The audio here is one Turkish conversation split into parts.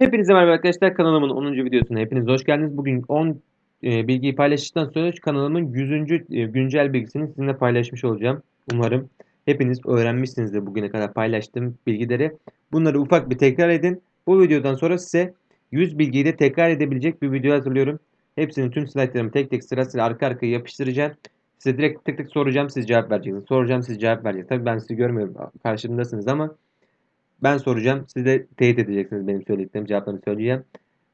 Hepinize merhaba arkadaşlar. Kanalımın 10. videosuna hepiniz hoş geldiniz. Bugün 10 e, bilgiyi paylaştıktan sonra kanalımın 100. e, güncel bilgisini sizinle paylaşmış olacağım. Umarım hepiniz öğrenmişsinizdir bugüne kadar paylaştığım bilgileri. Bunları ufak bir tekrar edin. Bu videodan sonra size 100 bilgiyi de tekrar edebilecek bir video hazırlıyorum. Hepsinin tüm slaytlarımı tek tek sıra sıra arka arkaya yapıştıracağım. Size direkt tek tek soracağım siz cevap vereceksiniz. Soracağım siz cevap vereceksiniz. Tabii ben sizi görmüyorum karşımdasınız ama ben soracağım. Siz de teyit edeceksiniz benim söylediklerim cevaplarını söyleyeceğim.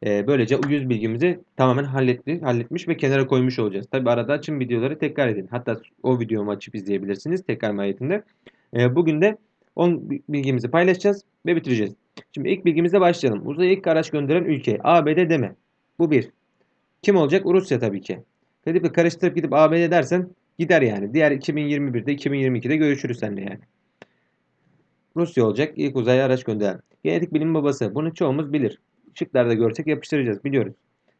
Ee, böylece o 100 bilgimizi tamamen halletti, halletmiş ve kenara koymuş olacağız. Tabi arada açın videoları tekrar edin. Hatta o videomu açıp izleyebilirsiniz tekrar mahiyetinde. Ee, bugün de 10 bilgimizi paylaşacağız ve bitireceğiz. Şimdi ilk bilgimizle başlayalım. Uzaya ilk araç gönderen ülke ABD deme. Bu bir. Kim olacak? Rusya tabii ki. Gidip karıştırıp gidip ABD dersen gider yani. Diğer 2021'de 2022'de görüşürüz seninle yani. Rusya olacak ilk uzaya araç gönderen. Genetik bilim babası. Bunu çoğumuz bilir. Şıklarda görsek yapıştıracağız biliyoruz.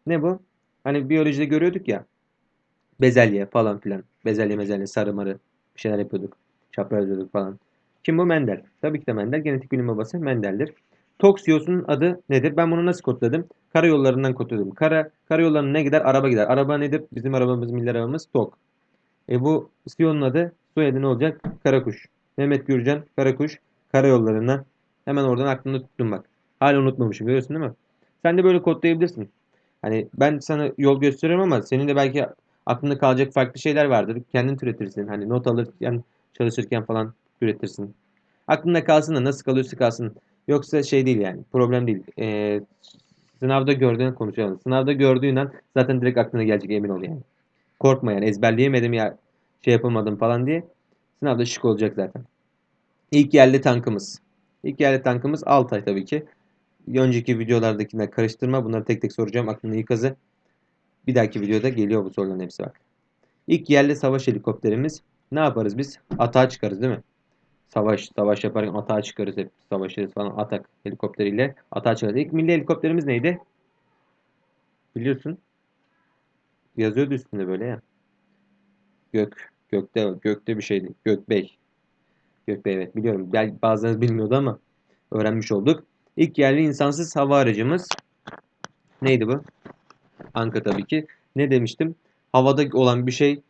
Ne bu? Hani biyolojide görüyorduk ya. Bezelye falan filan. Bezelye mezelye sarı marı bir şeyler yapıyorduk. Çapraz yazıyorduk falan. Kim bu? Mendel. Tabii ki de Mendel. Genetik bilim babası Mendel'dir. Toksiyosunun adı nedir? Ben bunu nasıl kodladım? Karayollarından kodladım. Kara, karayollarına ne gider? Araba gider. Araba nedir? Bizim arabamız, milli arabamız tok. E bu Siyon'un adı, soyadı ne olacak? Karakuş. Mehmet Gürcan, Karakuş karayollarına hemen oradan aklımda tuttum bak. Hala unutmamışım görüyorsun değil mi? Sen de böyle kodlayabilirsin. Hani ben sana yol gösteriyorum ama senin de belki aklında kalacak farklı şeyler vardır. Kendin türetirsin. Hani not alırken, çalışırken falan üretirsin. Aklında kalsın da nasıl kalıyorsa kalsın. Yoksa şey değil yani. Problem değil. Ee, sınavda gördüğün konuşalım. Sınavda gördüğünden zaten direkt aklına gelecek emin ol yani. Korkma yani ezberleyemedim ya şey yapamadım falan diye. Sınavda şık olacak zaten. İlk yerli tankımız. İlk yerli tankımız Altay tabii ki. Önceki videolardakine karıştırma. Bunları tek tek soracağım. Aklında kazı. Bir dahaki videoda geliyor bu soruların hepsi bak. İlk yerli savaş helikopterimiz. Ne yaparız biz? Atağa çıkarız değil mi? Savaş, savaş yaparken atağa çıkarız hep. Savaşırız falan atak helikopteriyle. Atağa çıkarız. İlk milli helikopterimiz neydi? Biliyorsun. Yazıyordu üstünde böyle ya. Gök. Gökte, gökte bir şeydi. Gökbey. Gökbey evet biliyorum. Belki bazılarınız bilmiyordu ama öğrenmiş olduk. İlk yerli insansız hava aracımız neydi bu? Anka tabii ki. Ne demiştim? Havada olan bir şey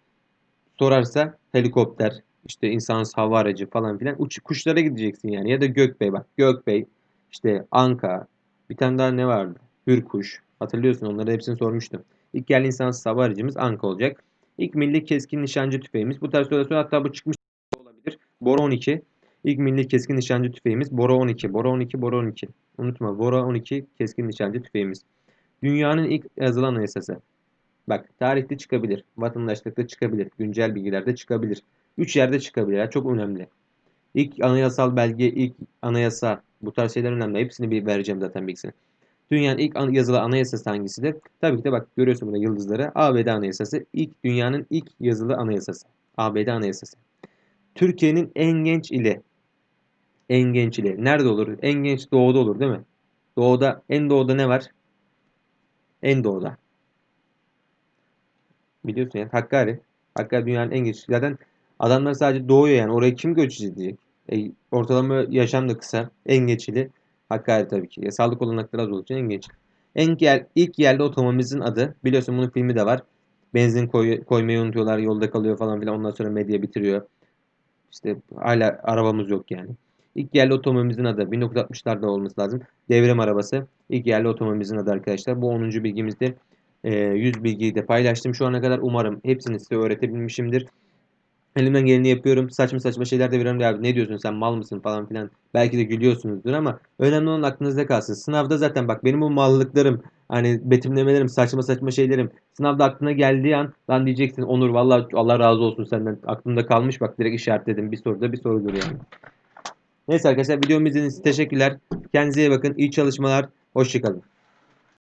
sorarsa helikopter, işte insansız hava aracı falan filan uç, kuşlara gideceksin yani. Ya da Gökbey bak. Gökbey, işte Anka, bir tane daha ne vardı? Hürkuş. Hatırlıyorsun onları hepsini sormuştum. İlk yerli insansız hava aracımız Anka olacak. İlk milli keskin nişancı tüfeğimiz. Bu tarz sorular hatta bu çıkmış Bora 12. İlk milli keskin nişancı tüfeğimiz Bora 12. Bora 12, Bora 12. Unutma Bora 12 keskin nişancı tüfeğimiz. Dünyanın ilk yazılan anayasası. Bak tarihte çıkabilir. Vatandaşlıkta çıkabilir. Güncel bilgilerde çıkabilir. Üç yerde çıkabilir. çok önemli. İlk anayasal belge, ilk anayasa bu tarz şeyler önemli. Hepsini bir vereceğim zaten bilgisini. Dünyanın ilk yazılı anayasası hangisidir? Tabii ki de bak görüyorsun burada yıldızları. ABD anayasası. İlk dünyanın ilk yazılı anayasası. ABD anayasası. Türkiye'nin en genç ili. En genç ili. Nerede olur? En genç doğuda olur değil mi? Doğuda, en doğuda ne var? En doğuda. Biliyorsun yani Hakkari. Hakkari dünyanın en genç. Zaten adamlar sadece doğuyor yani. Oraya kim göç edecek? E, ortalama yaşam da kısa. En geç ili Hakkari tabii ki. Ya, sağlık olanakları az olduğu için en geç. En yer, ilk yerli otomobimizin adı. Biliyorsun bunun filmi de var. Benzin koy, koymayı unutuyorlar. Yolda kalıyor falan filan. Ondan sonra medya bitiriyor. İşte hala arabamız yok yani. İlk yerli otomobilimizin adı 1960'larda olması lazım. Devrim arabası. İlk yerli otomobilimizin adı arkadaşlar. Bu 10. bilgimizde 100 bilgiyi de paylaştım şu ana kadar. Umarım hepsini size öğretebilmişimdir. Elimden geleni yapıyorum. Saçma saçma şeyler de veriyorum. Ya ne diyorsun sen mal mısın falan filan. Belki de gülüyorsunuzdur ama önemli olan aklınızda kalsın. Sınavda zaten bak benim bu mallıklarım hani betimlemelerim saçma saçma şeylerim. Sınavda aklına geldiği an lan diyeceksin Onur vallahi Allah razı olsun senden. Aklımda kalmış bak direkt işaretledim. Bir soruda bir sorudur yani. Neyse arkadaşlar videomu izlediğiniz için teşekkürler. Kendinize iyi bakın. İyi çalışmalar. Hoşçakalın.